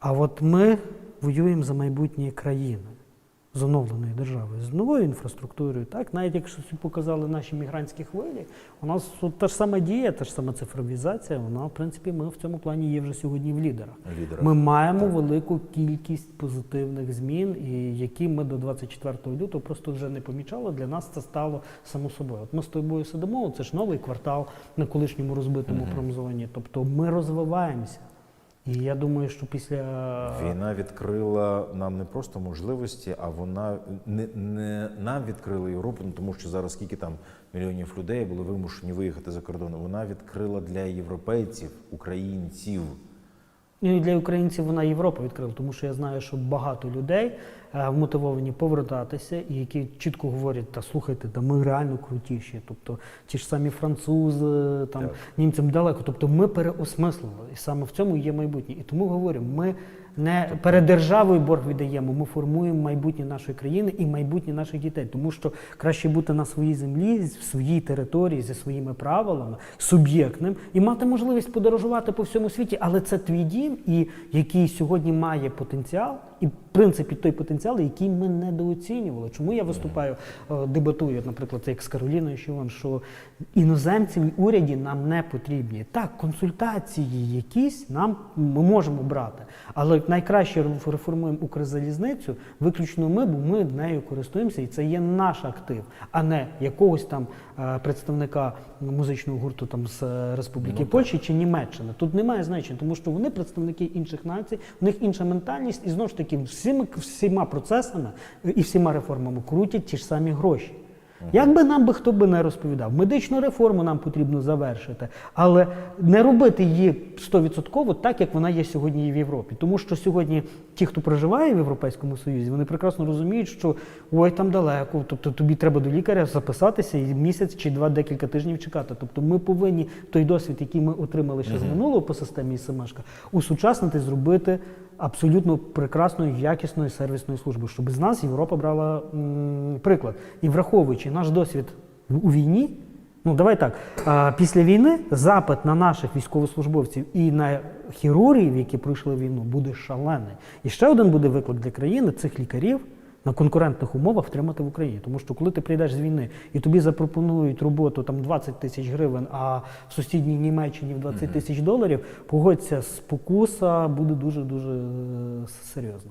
А от ми воюємо за майбутнє країни з оновленою державою, з новою інфраструктурою. Так, навіть якщо показали наші мігрантські хвилі, у нас тут та ж сама дія, та ж сама цифровізація. Вона, в принципі, ми в цьому плані є вже сьогодні в лідерах. Лідерах. Ми маємо велику кількість позитивних змін, і які ми до 24 лютого просто вже не помічали. Для нас це стало само собою. От ми з тобою сидимо, це ж новий квартал на колишньому розбитому промзоні. Тобто ми розвиваємося. І я думаю, що після Війна відкрила нам не просто можливості, а вона не, не нам відкрила Європу, ну, тому що зараз скільки там мільйонів людей були вимушені виїхати за кордон. Вона відкрила для європейців, українців. Ну, і для українців вона Європа відкрила, тому що я знаю, що багато людей вмотивовані мотивовані повертатися, і які чітко говорять, та слухайте, та ми реально крутіші. Тобто ті ж самі французи, там Так. німцям далеко. Тобто ми переосмислили, і саме в цьому є майбутнє. І тому говорю, ми не перед державою борг віддаємо, ми формуємо майбутнє нашої країни і майбутнє наших дітей. Тому що краще бути на своїй землі, в своїй території зі своїми правилами, суб'єктним і мати можливість подорожувати по всьому світі. Але це твій дім, і який сьогодні має потенціал, і принципі той потенціал, який ми недооцінювали. Чому я виступаю, е, дебатую, наприклад, як з Кароліною Щован, що іноземці в уряді нам не потрібні. Так, консультації якісь нам ми можемо брати, але найкраще реформуємо Укрзалізницю виключно ми, бо ми нею користуємося, і це є наш актив, а не якогось там е, представника музичного гурту там з е, Республіки Ну. Польщі чи Німеччини. Тут немає значення, тому що вони представники інших націй, у них інша ментальність, і знову ж таки всіма, всіма процесами і всіма реформами крутять ті ж самі гроші. Як би нам би хто би не розповідав, медичну реформу нам потрібно завершити, але не робити її 100% так, як вона є сьогодні і в Європі. Тому що сьогодні ті, хто проживає в Європейському Союзі, вони прекрасно розуміють, що ой, там далеко, тобто тобі треба до лікаря записатися і місяць чи два декілька тижнів чекати. Тобто ми повинні той досвід, який ми отримали ще з минулого по системі СМШка, усучаснити, зробити абсолютно прекрасної, якісної сервісної служби, щоб з нас Європа брала приклад. І враховуючи наш досвід у війні, ну давай так, після війни запит на наших військовослужбовців і на хірургів, які пройшли війну, буде шалений. І ще один буде виклик для країни цих лікарів. На конкурентних умовах втримати в Україні, тому що коли ти прийдеш з війни і тобі запропонують роботу там 20 тисяч гривень, а в сусідній Німеччині в 20 тисяч доларів, погодься, спокуса буде дуже дуже серйозна.